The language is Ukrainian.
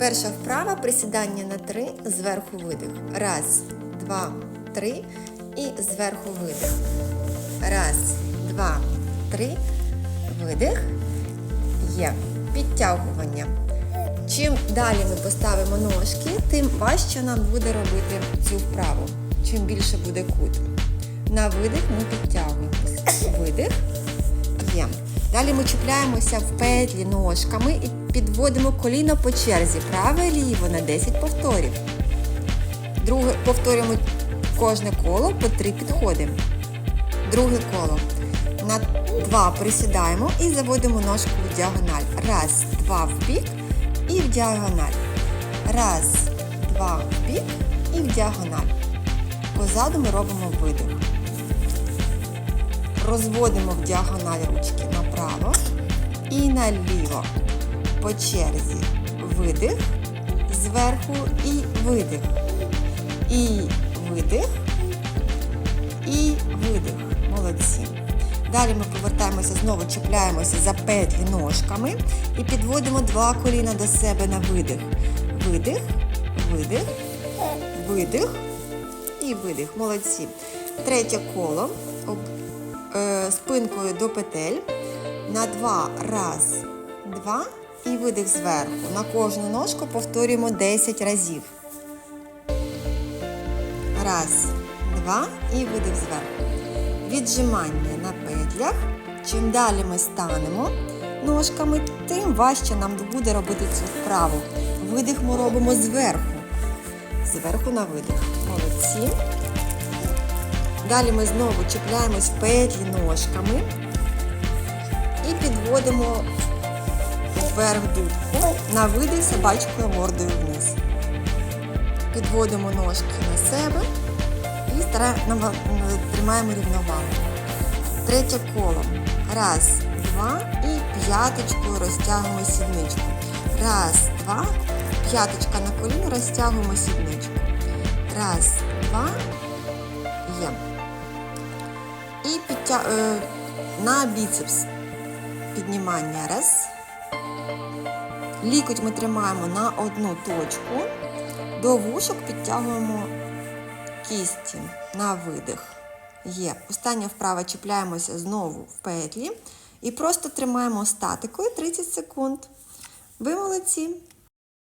Перша вправа присідання на три, зверху видих. Раз, два, три. І зверху видих. Раз, два, три. Видих. Є. Підтягування. Чим далі ми поставимо ножки, тим важче нам буде робити цю вправу. Чим більше буде кут. На видих ми підтягуємося. Видих. Є. Далі ми чіпляємося в петлі ножками і підводимо коліно по черзі. Праве ліво на 10 повторів. Друге повторюємо кожне коло по 3 підходи. Друге коло. На два присідаємо і заводимо ножку в діагональ. Раз, два в бік і в діагональ. Раз, два в бік і в діагональ. Позаду ми робимо видих. Розводимо в діагональ ручки направо і наліво. По черзі видих, зверху і видих. І видих, і видих. Молодці. Далі ми повертаємося, знову чіпляємося за петлі ножками і підводимо два коліна до себе на видих. Видих, видих, видих і видих. Молодці. Третє коло. Е, спинкою до петель. На два. Раз, два. І видих зверху. На кожну ножку повторюємо 10 разів. Раз, два і видих зверху. Віджимання на петлях. Чим далі ми станемо ножками, тим важче нам буде робити цю вправу. Видих ми робимо зверху. Зверху на видих. Молодці. Далі ми знову чіпляємось петлі ножками і підводимо вверх дудку на видих собачкою мордою вниз. Підводимо ножки на себе і тримаємо рівновагу. Третє коло. Раз, два і п'яточкою розтягуємо сідничку. Раз, два, п'яточка на коліно, розтягуємо сідничку. Раз, два. І підтя... е, на біцепс піднімання. Раз. Лікоть ми тримаємо на одну точку. До вушок підтягуємо кісті на видих. Є. Остання вправа чіпляємося знову в петлі і просто тримаємо статикою 30 секунд. Ви молодці.